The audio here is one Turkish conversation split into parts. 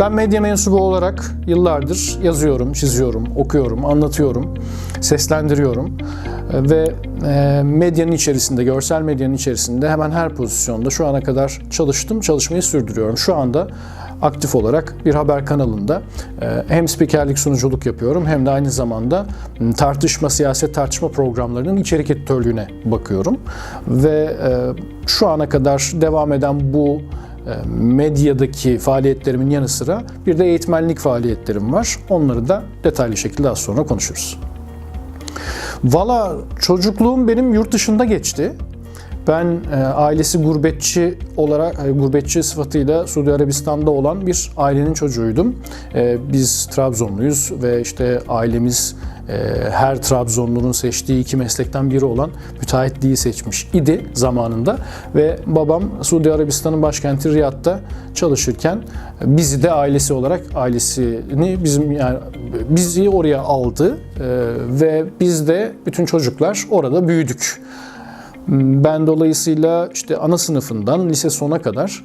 Ben medya mensubu olarak yıllardır yazıyorum, çiziyorum, okuyorum, anlatıyorum, seslendiriyorum E, ve e, medyanın içerisinde, görsel medyanın içerisinde hemen her pozisyonda şu ana kadar çalıştım, çalışmayı sürdürüyorum. Şu anda aktif olarak bir haber kanalında e, hem spikerlik sunuculuk yapıyorum hem de aynı zamanda tartışma, siyaset tartışma programlarının içerik editörlüğüne bakıyorum. Ve e, şu ana kadar devam eden bu medyadaki faaliyetlerimin yanı sıra bir de eğitmenlik faaliyetlerim var. Onları da detaylı şekilde az sonra konuşuruz. Valla çocukluğum benim yurt dışında geçti. Ben e, ailesi gurbetçi olarak e, gurbetçi sıfatıyla Suudi Arabistan'da olan bir ailenin çocuğuydum. E, biz Trabzonluyuz ve işte ailemiz e, her Trabzonlu'nun seçtiği iki meslekten biri olan müteahhitliği seçmiş idi zamanında ve babam Suudi Arabistan'ın başkenti Riyad'da çalışırken bizi de ailesi olarak ailesini bizim yani bizi oraya aldı e, ve biz de bütün çocuklar orada büyüdük. Ben dolayısıyla işte ana sınıfından lise sona kadar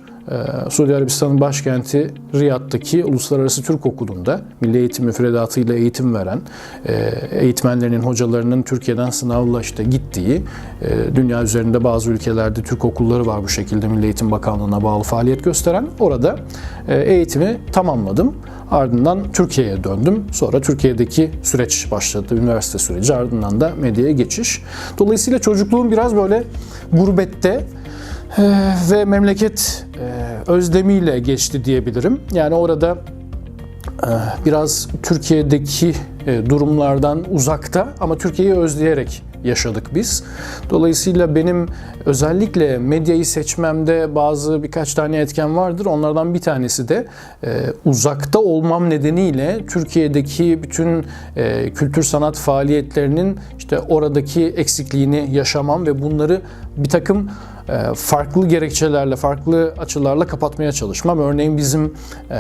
Suudi Arabistan'ın başkenti Riyad'daki Uluslararası Türk Okulu'nda milli eğitim müfredatıyla eğitim veren, e, eğitmenlerinin, hocalarının Türkiye'den sınavla işte gittiği, e, dünya üzerinde bazı ülkelerde Türk okulları var bu şekilde Milli Eğitim Bakanlığı'na bağlı faaliyet gösteren. Orada eğitimi tamamladım. Ardından Türkiye'ye döndüm. Sonra Türkiye'deki süreç başladı, üniversite süreci. Ardından da medyaya geçiş. Dolayısıyla çocukluğum biraz böyle gurbette ve memleket e, özlemiyle geçti diyebilirim. Yani orada e, biraz Türkiye'deki e, durumlardan uzakta ama Türkiye'yi özleyerek yaşadık biz. Dolayısıyla benim özellikle medyayı seçmemde bazı birkaç tane etken vardır. Onlardan bir tanesi de uzakta olmam nedeniyle Türkiye'deki bütün kültür sanat faaliyetlerinin işte oradaki eksikliğini yaşamam ve bunları bir takım farklı gerekçelerle, farklı açılarla kapatmaya çalışmam. Örneğin bizim e,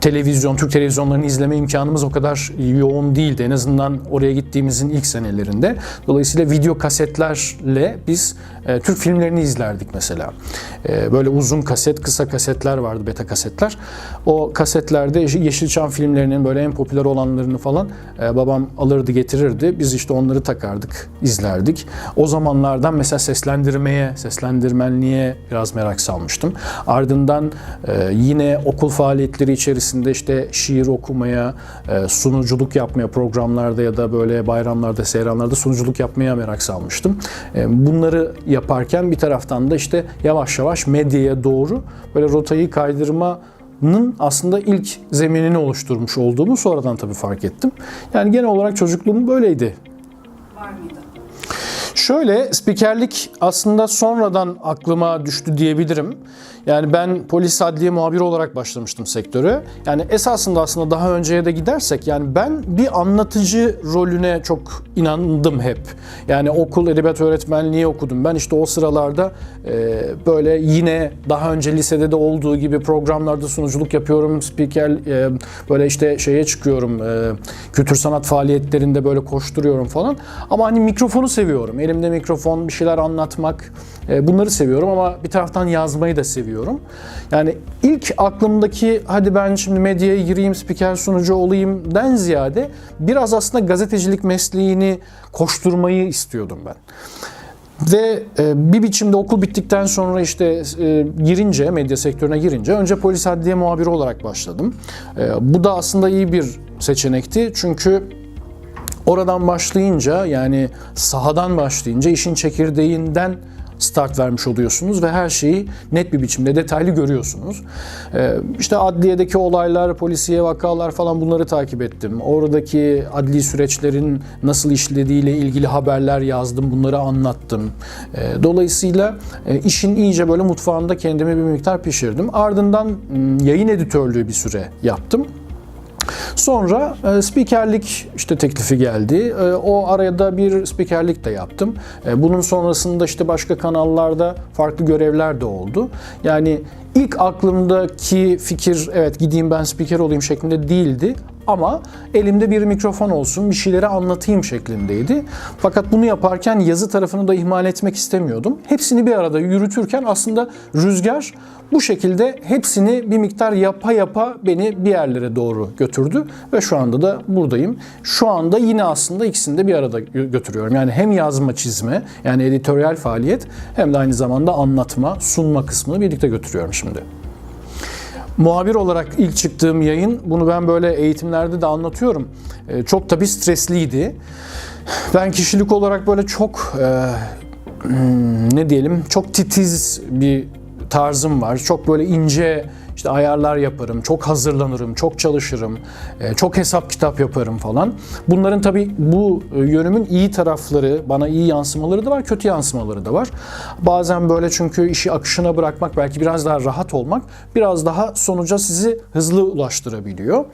televizyon, Türk televizyonlarını izleme imkanımız o kadar yoğun değildi. En azından oraya gittiğimizin ilk senelerinde. Dolayısıyla video kasetlerle biz e, Türk filmlerini izlerdik mesela. E, böyle uzun kaset, kısa kasetler vardı, beta kasetler. O kasetlerde Yeşilçam filmlerinin böyle en popüler olanlarını falan e, babam alırdı getirirdi. Biz işte onları takardık, izlerdik. O zamanlardan mesela seslendirmeye, seslendirmenliğe biraz merak salmıştım. Ardından e, yine okul faaliyetleri içerisinde işte şiir okumaya, e, sunuculuk yapmaya programlarda ya da böyle bayramlarda, seyranlarda sunuculuk yapmaya merak salmıştım. E, bunları yaparken bir taraftan da işte yavaş yavaş medyaya doğru böyle rotayı kaydırmanın aslında ilk zeminini oluşturmuş olduğumu sonradan tabii fark ettim. Yani genel olarak çocukluğum böyleydi. Var mıydı? Şöyle spikerlik aslında sonradan aklıma düştü diyebilirim. Yani ben polis adliye muhabiri olarak başlamıştım sektöre. Yani esasında aslında daha önceye de gidersek yani ben bir anlatıcı rolüne çok inandım hep. Yani okul edebiyat öğretmenliği okudum. Ben işte o sıralarda e, böyle yine daha önce lisede de olduğu gibi programlarda sunuculuk yapıyorum. Spiker e, böyle işte şeye çıkıyorum. E, kültür sanat faaliyetlerinde böyle koşturuyorum falan. Ama hani mikrofonu seviyorum. Elimde mikrofon, bir şeyler anlatmak. E, bunları seviyorum ama bir taraftan yazmayı da seviyorum. Yani ilk aklımdaki hadi ben şimdi medyaya gireyim, spiker sunucu olayım den ziyade biraz aslında gazetecilik mesleğini koşturmayı istiyordum ben. Ve e, bir biçimde okul bittikten sonra işte e, girince, medya sektörüne girince önce polis adliye muhabiri olarak başladım. E, bu da aslında iyi bir seçenekti çünkü oradan başlayınca yani sahadan başlayınca işin çekirdeğinden start vermiş oluyorsunuz ve her şeyi net bir biçimde detaylı görüyorsunuz. Ee, işte adliyedeki olaylar, polisiye vakalar falan bunları takip ettim. Oradaki adli süreçlerin nasıl işlediğiyle ilgili haberler yazdım, bunları anlattım. Ee, dolayısıyla e, işin iyice böyle mutfağında kendimi bir miktar pişirdim. Ardından yayın editörlüğü bir süre yaptım. Sonra e, spikerlik işte teklifi geldi. E, o arada bir spikerlik de yaptım. E, bunun sonrasında işte başka kanallarda farklı görevler de oldu. Yani ilk aklımdaki fikir evet gideyim ben spiker olayım şeklinde değildi. Ama elimde bir mikrofon olsun, bir şeyleri anlatayım şeklindeydi. Fakat bunu yaparken yazı tarafını da ihmal etmek istemiyordum. Hepsini bir arada yürütürken aslında rüzgar bu şekilde hepsini bir miktar yapa yapa beni bir yerlere doğru götürdü ve şu anda da buradayım. Şu anda yine aslında ikisini de bir arada gö- götürüyorum. Yani hem yazma çizme yani editoryal faaliyet hem de aynı zamanda anlatma, sunma kısmını birlikte götürüyorum şimdi. Muhabir olarak ilk çıktığım yayın, bunu ben böyle eğitimlerde de anlatıyorum. Ee, Çok tabii stresliydi. Ben kişilik olarak böyle çok e, hmm, ne diyelim çok titiz bir tarzım var. Çok böyle ince işte ayarlar yaparım, çok hazırlanırım, çok çalışırım, e, çok hesap kitap yaparım falan. Bunların tabii bu e, yönümün iyi tarafları, bana iyi yansımaları da var, kötü yansımaları da var. Bazen böyle çünkü işi akışına bırakmak, belki biraz daha rahat olmak, biraz daha sonuca sizi hızlı ulaştırabiliyor.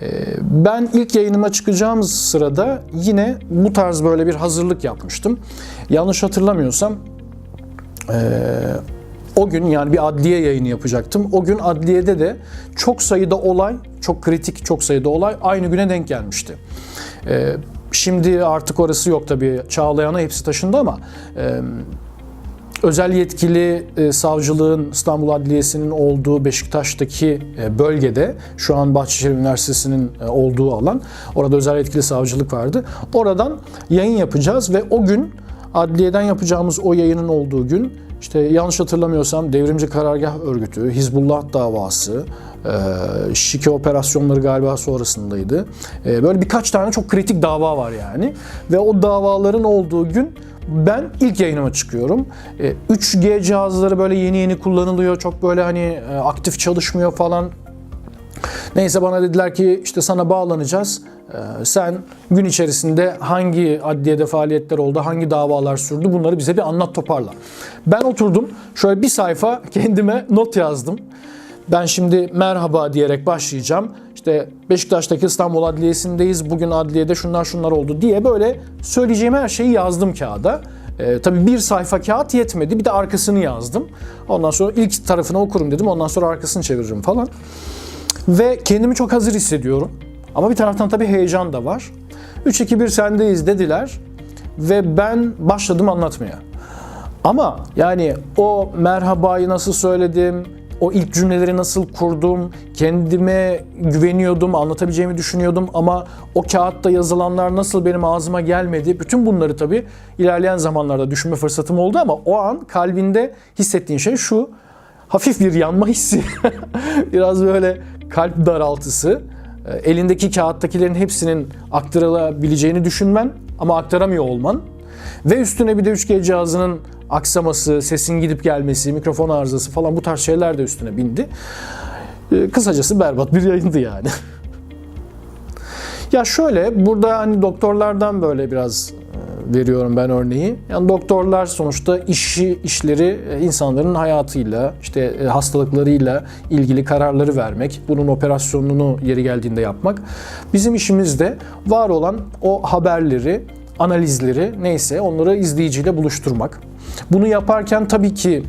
E, Ben ilk yayınıma çıkacağım sırada yine bu tarz böyle bir hazırlık yapmıştım. Yanlış hatırlamıyorsam o gün yani bir adliye yayını yapacaktım. O gün adliyede de çok sayıda olay, çok kritik çok sayıda olay aynı güne denk gelmişti. Ee, şimdi artık orası yok tabii. Çağlayan'a hepsi taşındı ama e, özel yetkili e, savcılığın İstanbul Adliyesi'nin olduğu Beşiktaş'taki e, bölgede şu an Bahçeşehir Üniversitesi'nin e, olduğu alan orada özel yetkili savcılık vardı. Oradan yayın yapacağız ve o gün adliyeden yapacağımız o yayının olduğu gün işte yanlış hatırlamıyorsam Devrimci Karargah Örgütü, Hizbullah davası, e, şike operasyonları galiba sonrasındaydı. E, Böyle birkaç tane çok kritik dava var yani. Ve o davaların olduğu gün ben ilk yayınıma çıkıyorum. E, 3G cihazları böyle yeni yeni kullanılıyor. Çok böyle hani e, aktif çalışmıyor falan. Neyse bana dediler ki işte sana bağlanacağız. Ee, sen gün içerisinde hangi adliyede faaliyetler oldu, hangi davalar sürdü bunları bize bir anlat toparla. Ben oturdum şöyle bir sayfa kendime not yazdım. Ben şimdi merhaba diyerek başlayacağım. İşte Beşiktaş'taki İstanbul Adliyesi'ndeyiz. Bugün adliyede şunlar şunlar oldu diye böyle söyleyeceğim her şeyi yazdım kağıda. Ee, tabii bir sayfa kağıt yetmedi. Bir de arkasını yazdım. Ondan sonra ilk tarafını okurum dedim. Ondan sonra arkasını çeviririm falan. Ve kendimi çok hazır hissediyorum. Ama bir taraftan tabii heyecan da var. 3-2-1 sendeyiz dediler ve ben başladım anlatmaya. Ama yani o merhabayı nasıl söyledim, o ilk cümleleri nasıl kurdum, kendime güveniyordum, anlatabileceğimi düşünüyordum ama o kağıtta yazılanlar nasıl benim ağzıma gelmedi. Bütün bunları tabii ilerleyen zamanlarda düşünme fırsatım oldu ama o an kalbinde hissettiğin şey şu. Hafif bir yanma hissi. Biraz böyle kalp daraltısı. E, Elindeki kağıttakilerin hepsinin aktarılabileceğini düşünmen ama aktaramıyor olman. Ve üstüne bir de 3G cihazının aksaması, sesin gidip gelmesi, mikrofon arızası falan bu tarz şeyler de üstüne bindi. E, Kısacası berbat bir yayındı yani. Ya şöyle burada hani doktorlardan böyle biraz veriyorum ben örneği. Yani doktorlar sonuçta işi işleri e, insanların hayatıyla, işte e, hastalıklarıyla ilgili kararları vermek, bunun operasyonunu yeri geldiğinde yapmak. Bizim işimiz de var olan o haberleri, analizleri neyse onları izleyiciyle buluşturmak. Bunu yaparken tabii ki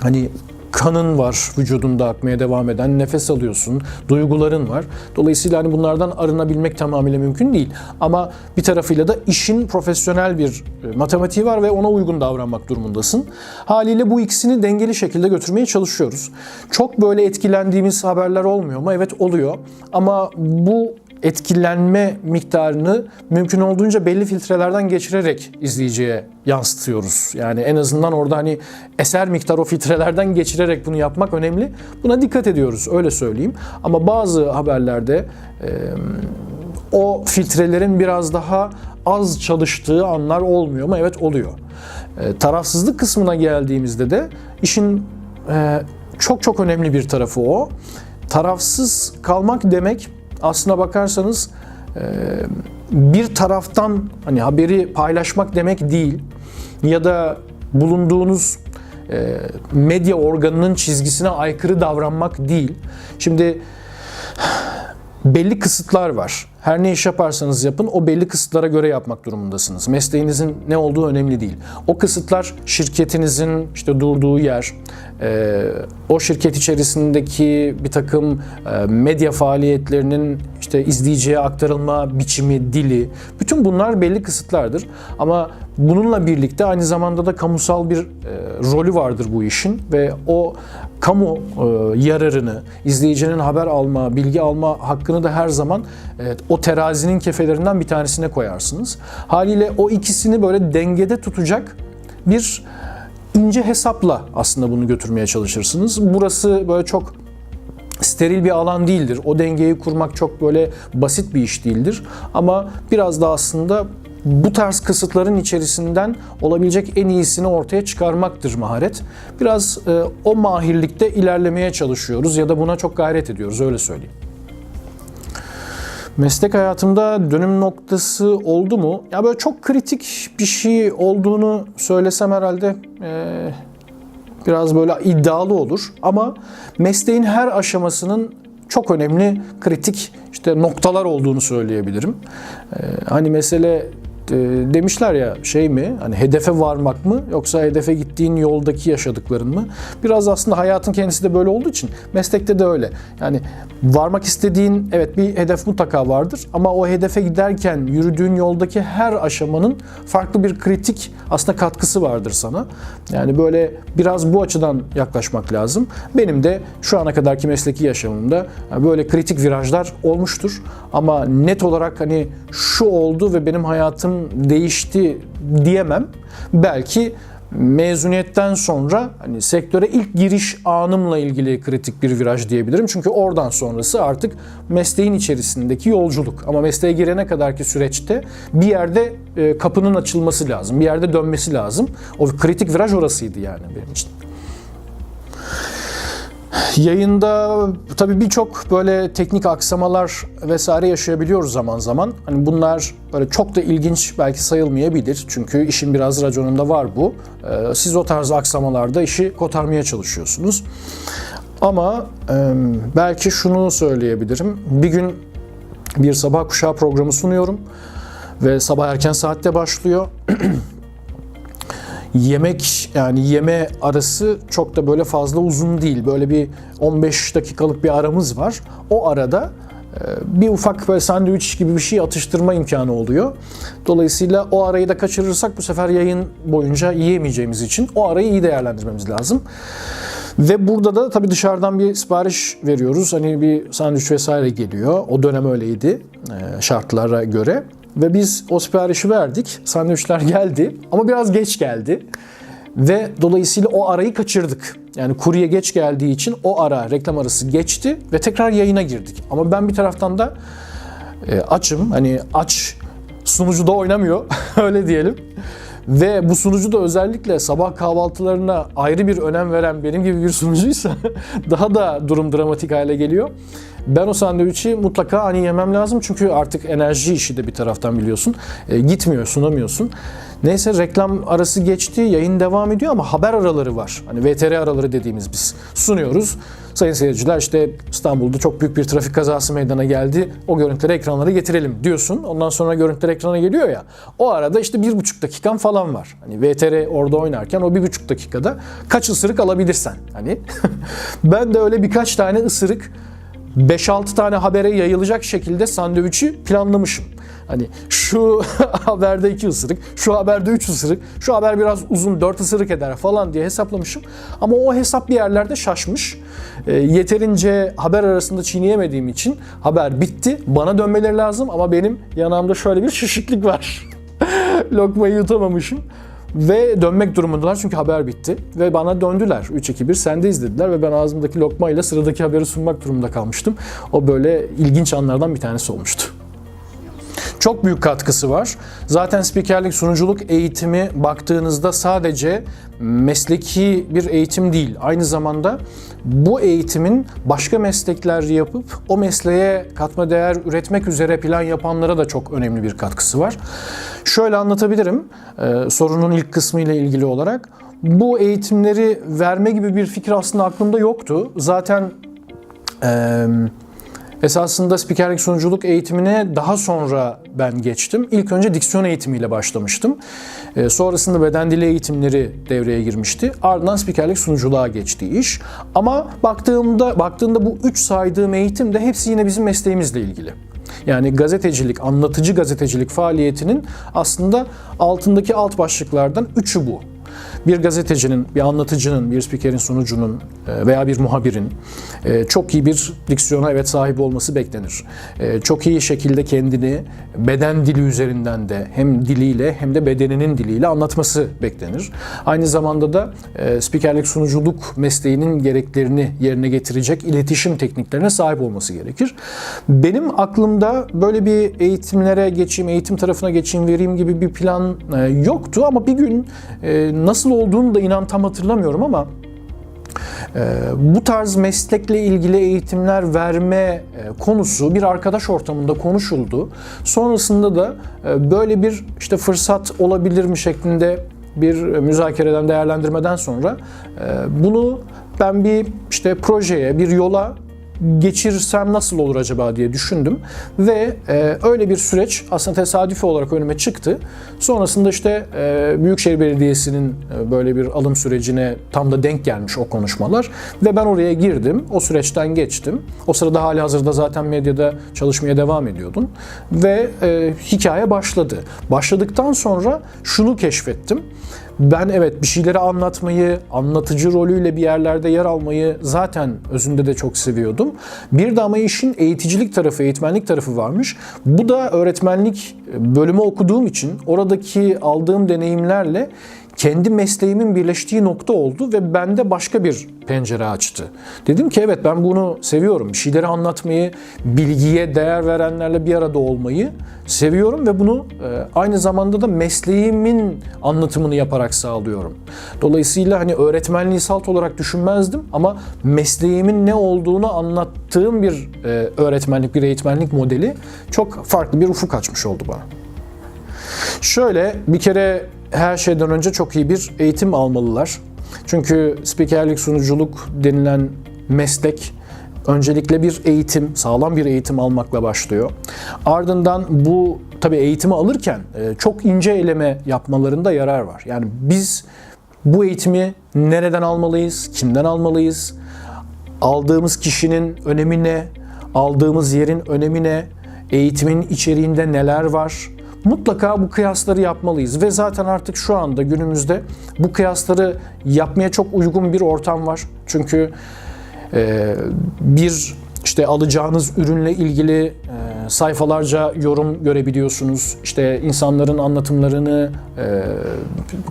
hani kanın var vücudunda akmaya devam eden, nefes alıyorsun, duyguların var. Dolayısıyla hani bunlardan arınabilmek tamamıyla mümkün değil. Ama bir tarafıyla da işin profesyonel bir e, matematiği var ve ona uygun davranmak durumundasın. Haliyle bu ikisini dengeli şekilde götürmeye çalışıyoruz. Çok böyle etkilendiğimiz haberler olmuyor mu? Evet oluyor. Ama bu etkilenme miktarını mümkün olduğunca belli filtrelerden geçirerek izleyiciye yansıtıyoruz. Yani en azından orada hani eser miktar o filtrelerden geçirerek bunu yapmak önemli. Buna dikkat ediyoruz öyle söyleyeyim. Ama bazı haberlerde e, o filtrelerin biraz daha az çalıştığı anlar olmuyor mu? Evet oluyor. E, tarafsızlık kısmına geldiğimizde de işin e, çok çok önemli bir tarafı o. Tarafsız kalmak demek aslına bakarsanız e, bir taraftan hani haberi paylaşmak demek değil ya da bulunduğunuz e, medya organının çizgisine aykırı davranmak değil. Şimdi belli kısıtlar var. Her ne iş yaparsanız yapın o belli kısıtlara göre yapmak durumundasınız. Mesleğinizin ne olduğu önemli değil. O kısıtlar şirketinizin işte durduğu yer, e, o şirket içerisindeki bir takım e, medya faaliyetlerinin işte izleyiciye aktarılma biçimi, dili, bütün bunlar belli kısıtlardır. Ama bununla birlikte aynı zamanda da kamusal bir e, rolü vardır bu işin ve o kamu e, yararını, izleyicinin haber alma, bilgi alma hakkını da her zaman e, o terazinin kefelerinden bir tanesine koyarsınız. Haliyle o ikisini böyle dengede tutacak bir ince hesapla aslında bunu götürmeye çalışırsınız. Burası böyle çok steril bir alan değildir. O dengeyi kurmak çok böyle basit bir iş değildir. Ama biraz da aslında bu tarz kısıtların içerisinden olabilecek en iyisini ortaya çıkarmaktır maharet. Biraz e, o mahirlikte ilerlemeye çalışıyoruz ya da buna çok gayret ediyoruz öyle söyleyeyim. Meslek hayatımda dönüm noktası oldu mu? Ya böyle çok kritik bir şey olduğunu söylesem herhalde e, biraz böyle iddialı olur. Ama mesleğin her aşamasının çok önemli kritik işte noktalar olduğunu söyleyebilirim. E, hani mesele demişler ya şey mi hani hedefe varmak mı yoksa hedefe gittiğin yoldaki yaşadıkların mı? Biraz aslında hayatın kendisi de böyle olduğu için meslekte de öyle. Yani varmak istediğin evet bir hedef mutlaka vardır ama o hedefe giderken yürüdüğün yoldaki her aşamanın farklı bir kritik aslında katkısı vardır sana. Yani böyle biraz bu açıdan yaklaşmak lazım. Benim de şu ana kadarki mesleki yaşamımda böyle kritik virajlar olmuştur ama net olarak hani şu oldu ve benim hayatım değişti diyemem. Belki mezuniyetten sonra hani sektöre ilk giriş anımla ilgili kritik bir viraj diyebilirim. Çünkü oradan sonrası artık mesleğin içerisindeki yolculuk. Ama mesleğe girene kadarki süreçte bir yerde e, kapının açılması lazım. Bir yerde dönmesi lazım. O kritik viraj orasıydı yani benim için. Yayında tabii birçok böyle teknik aksamalar vesaire yaşayabiliyoruz zaman zaman. Hani bunlar böyle çok da ilginç belki sayılmayabilir. Çünkü işin biraz raconunda var bu. Ee, Siz o tarz aksamalarda işi kotarmaya çalışıyorsunuz. Ama e, belki şunu söyleyebilirim. Bir gün bir sabah kuşağı programı sunuyorum ve sabah erken saatte başlıyor. yemek yani yeme arası çok da böyle fazla uzun değil. Böyle bir 15 dakikalık bir aramız var. O arada e, bir ufak böyle sandviç gibi bir şey atıştırma imkanı oluyor. Dolayısıyla o arayı da kaçırırsak bu sefer yayın boyunca yiyemeyeceğimiz için o arayı iyi değerlendirmemiz lazım. Ve burada da tabii dışarıdan bir sipariş veriyoruz. Hani bir sandviç vesaire geliyor. O dönem öyleydi e, şartlara göre. Ve biz o siparişi verdik. Sandviçler geldi ama biraz geç geldi. Ve dolayısıyla o arayı kaçırdık. Yani kurye geç geldiği için o ara reklam arası geçti ve tekrar yayına girdik. Ama ben bir taraftan da e, açım. Hani aç sunucuda oynamıyor öyle diyelim. Ve bu sunucu da özellikle sabah kahvaltılarına ayrı bir önem veren benim gibi bir sunucuysa daha da durum dramatik hale geliyor. Ben o sandviçi mutlaka hani yemem lazım çünkü artık enerji işi de bir taraftan biliyorsun. E, gitmiyor, sunamıyorsun. Neyse reklam arası geçti, yayın devam ediyor ama haber araları var. Hani VTR araları dediğimiz biz sunuyoruz. Sayın seyirciler işte İstanbul'da çok büyük bir trafik kazası meydana geldi. O görüntüleri ekranlara getirelim diyorsun. Ondan sonra görüntüler ekrana geliyor ya. O arada işte bir buçuk dakikan falan var. Hani VTR orada oynarken o bir buçuk dakikada kaç ısırık alabilirsen. Hani ben de öyle birkaç tane ısırık 5-6 tane habere yayılacak şekilde sandviçi planlamışım. Hani şu haberde 2 ısırık, şu haberde 3 ısırık, şu haber biraz uzun 4 ısırık eder falan diye hesaplamışım. Ama o hesap bir yerlerde şaşmış. E, yeterince haber arasında çiğneyemediğim için haber bitti. Bana dönmeleri lazım ama benim yanağımda şöyle bir şişiklik var. Lokmayı yutamamışım. Ve dönmek durumundalar çünkü haber bitti. Ve bana döndüler. 3-2-1 sendeyiz dediler ve ben ağzımdaki lokmayla sıradaki haberi sunmak durumunda kalmıştım. O böyle ilginç anlardan bir tanesi olmuştu. Çok büyük katkısı var. Zaten spikerlik, sunuculuk eğitimi baktığınızda sadece mesleki bir eğitim değil. Aynı zamanda bu eğitimin başka meslekler yapıp o mesleğe katma değer üretmek üzere plan yapanlara da çok önemli bir katkısı var. Şöyle anlatabilirim e, sorunun ilk kısmı ile ilgili olarak. Bu eğitimleri verme gibi bir fikir aslında aklımda yoktu. Zaten e, Esasında spikerlik sunuculuk eğitimine daha sonra ben geçtim. İlk önce diksiyon eğitimiyle başlamıştım. Ee, sonrasında beden dili eğitimleri devreye girmişti. Ardından spikerlik sunuculuğa geçti iş. Ama baktığımda baktığımda bu üç saydığım eğitim de hepsi yine bizim mesleğimizle ilgili. Yani gazetecilik, anlatıcı gazetecilik faaliyetinin aslında altındaki alt başlıklardan üçü bu bir gazetecinin, bir anlatıcının, bir spikerin, sunucunun e, veya bir muhabirin e, çok iyi bir diksiyona evet sahip olması beklenir. E, çok iyi şekilde kendini beden dili üzerinden de hem diliyle hem de bedeninin diliyle anlatması beklenir. Aynı zamanda da spikerlik sunuculuk mesleğinin gereklerini yerine getirecek iletişim tekniklerine sahip olması gerekir. Benim aklımda böyle bir eğitimlere geçeyim, eğitim tarafına geçeyim, vereyim gibi bir plan yoktu ama bir gün nasıl olduğunu da inan tam hatırlamıyorum ama e, bu tarz meslekle ilgili eğitimler verme e, konusu bir arkadaş ortamında konuşuldu. Sonrasında da e, böyle bir işte fırsat olabilir mi şeklinde bir müzakereden değerlendirmeden sonra bunu ben bir işte projeye, bir yola geçirsem nasıl olur acaba diye düşündüm ve e, öyle bir süreç aslında tesadüfi olarak önüme çıktı. Sonrasında işte e, Büyükşehir Belediyesi'nin e, böyle bir alım sürecine tam da denk gelmiş o konuşmalar ve ben oraya girdim. O süreçten geçtim. O sırada hali hazırda zaten medyada çalışmaya devam ediyordum ve e, hikaye başladı. Başladıktan sonra şunu keşfettim ben evet bir şeyleri anlatmayı, anlatıcı rolüyle bir yerlerde yer almayı zaten özünde de çok seviyordum. Bir de ama işin eğiticilik tarafı, eğitmenlik tarafı varmış. Bu da öğretmenlik bölümü okuduğum için oradaki aldığım deneyimlerle kendi mesleğimin birleştiği nokta oldu ve bende başka bir pencere açtı. Dedim ki evet ben bunu seviyorum. Bir şeyleri anlatmayı, bilgiye değer verenlerle bir arada olmayı seviyorum ve bunu e, aynı zamanda da mesleğimin anlatımını yaparak sağlıyorum. Dolayısıyla hani öğretmenliği salt olarak düşünmezdim ama mesleğimin ne olduğunu anlattığım bir e, öğretmenlik, bir eğitmenlik modeli çok farklı bir ufuk açmış oldu bana. Şöyle bir kere her şeyden önce çok iyi bir eğitim almalılar. Çünkü spikerlik, sunuculuk denilen meslek öncelikle bir eğitim, sağlam bir eğitim almakla başlıyor. Ardından bu tabii eğitimi alırken e, çok ince eleme yapmalarında yarar var. Yani biz bu eğitimi nereden almalıyız, kimden almalıyız, aldığımız kişinin önemi ne, aldığımız yerin önemi ne, eğitimin içeriğinde neler var, mutlaka bu kıyasları yapmalıyız ve zaten artık şu anda günümüzde bu kıyasları yapmaya çok uygun bir ortam var. Çünkü e, bir işte alacağınız ürünle ilgili e, sayfalarca yorum görebiliyorsunuz. İşte insanların anlatımlarını e,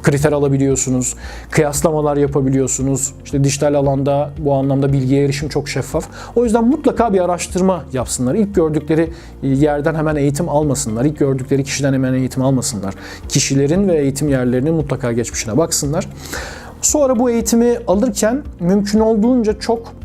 kriter alabiliyorsunuz. Kıyaslamalar yapabiliyorsunuz. İşte dijital alanda bu anlamda bilgiye erişim çok şeffaf. O yüzden mutlaka bir araştırma yapsınlar. İlk gördükleri yerden hemen eğitim almasınlar. İlk gördükleri kişiden hemen eğitim almasınlar. Kişilerin ve eğitim yerlerinin mutlaka geçmişine baksınlar. Sonra bu eğitimi alırken mümkün olduğunca çok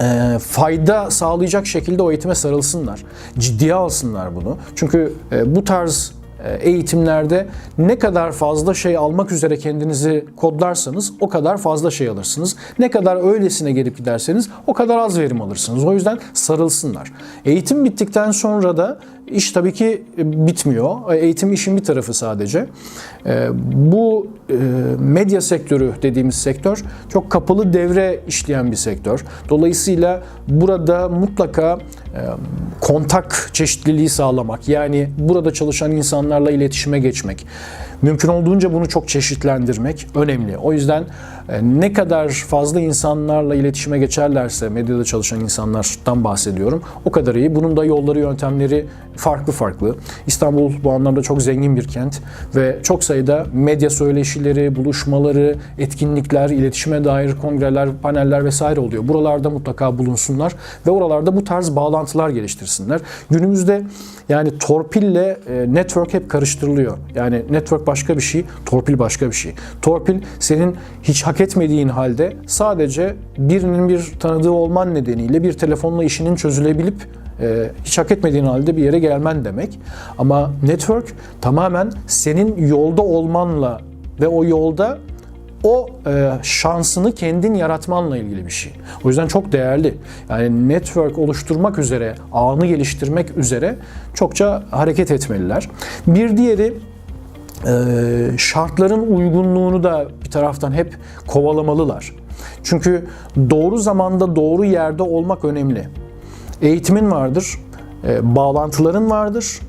e, fayda sağlayacak şekilde o eğitime sarılsınlar. Ciddiye alsınlar bunu. Çünkü e, bu tarz e, eğitimlerde ne kadar fazla şey almak üzere kendinizi kodlarsanız o kadar fazla şey alırsınız. Ne kadar öylesine gelip giderseniz o kadar az verim alırsınız. O yüzden sarılsınlar. Eğitim bittikten sonra da iş tabii ki e, bitmiyor. E, eğitim işin bir tarafı sadece. Bu medya sektörü dediğimiz sektör çok kapalı devre işleyen bir sektör. Dolayısıyla burada mutlaka kontak çeşitliliği sağlamak yani burada çalışan insanlarla iletişime geçmek, mümkün olduğunca bunu çok çeşitlendirmek önemli. O yüzden e, ne kadar fazla insanlarla iletişime geçerlerse, medyada çalışan insanlardan bahsediyorum, o kadar iyi. Bunun da yolları, yöntemleri farklı farklı. İstanbul bu anlamda çok zengin bir kent ve çok sayıda medya söyleşileri, buluşmaları, etkinlikler, iletişime dair kongreler, paneller vesaire oluyor. Buralarda mutlaka bulunsunlar ve oralarda bu tarz bağlantılar geliştirsinler. Günümüzde yani torpille e, network hep karıştırılıyor. Yani network başka bir şey, torpil başka bir şey. Torpil senin hiç hak etmediğin halde sadece birinin bir tanıdığı olman nedeniyle bir telefonla işinin çözülebilip e, hiç hak etmediğin halde bir yere gelmen demek. Ama network tamamen senin yolda olmanla ve o yolda o e, şansını kendin yaratmanla ilgili bir şey. O yüzden çok değerli. Yani network oluşturmak üzere, ağını geliştirmek üzere çokça hareket etmeliler. Bir diğeri e, şartların uygunluğunu da bir taraftan hep kovalamalılar. Çünkü doğru zamanda doğru yerde olmak önemli. Eğitimin vardır, e, bağlantıların vardır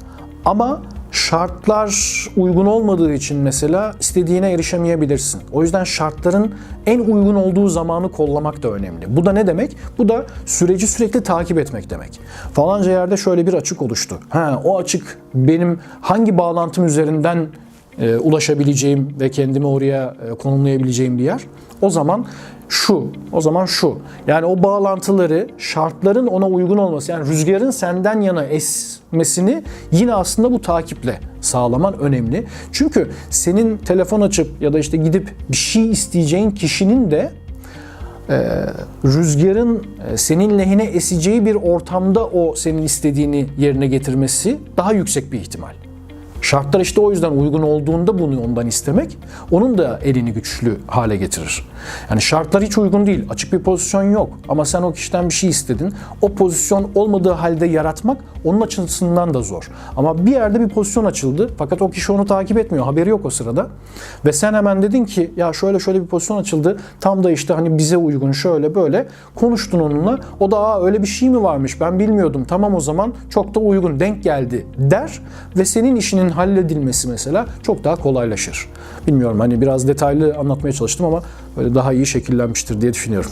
ama şartlar uygun olmadığı için mesela istediğine erişemeyebilirsin. O yüzden şartların en uygun olduğu zamanı kollamak da önemli. Bu da ne demek? Bu da süreci sürekli takip etmek demek. Falanca yerde şöyle bir açık oluştu. Ha, o açık benim hangi bağlantım üzerinden e, ulaşabileceğim ve kendimi oraya e, konumlayabileceğim bir yer. O zaman şu, o zaman şu. Yani o bağlantıları şartların ona uygun olması, yani rüzgarın senden yana esmesini yine aslında bu takiple sağlaman önemli. Çünkü senin telefon açıp ya da işte gidip bir şey isteyeceğin kişinin de e, rüzgarın e, senin lehine eseceği bir ortamda o senin istediğini yerine getirmesi daha yüksek bir ihtimal. Şartlar işte o yüzden uygun olduğunda bunu ondan istemek onun da elini güçlü hale getirir. Yani şartlar hiç uygun değil. Açık bir pozisyon yok. Ama sen o kişiden bir şey istedin. O pozisyon olmadığı halde yaratmak onun açısından da zor. Ama bir yerde bir pozisyon açıldı. Fakat o kişi onu takip etmiyor. Haberi yok o sırada. Ve sen hemen dedin ki ya şöyle şöyle bir pozisyon açıldı. Tam da işte hani bize uygun şöyle böyle. Konuştun onunla. O da Aa, öyle bir şey mi varmış ben bilmiyordum. Tamam o zaman çok da uygun denk geldi der. Ve senin işinin halledilmesi mesela çok daha kolaylaşır. Bilmiyorum hani biraz detaylı anlatmaya çalıştım ama böyle daha iyi şekillenmiştir diye düşünüyorum.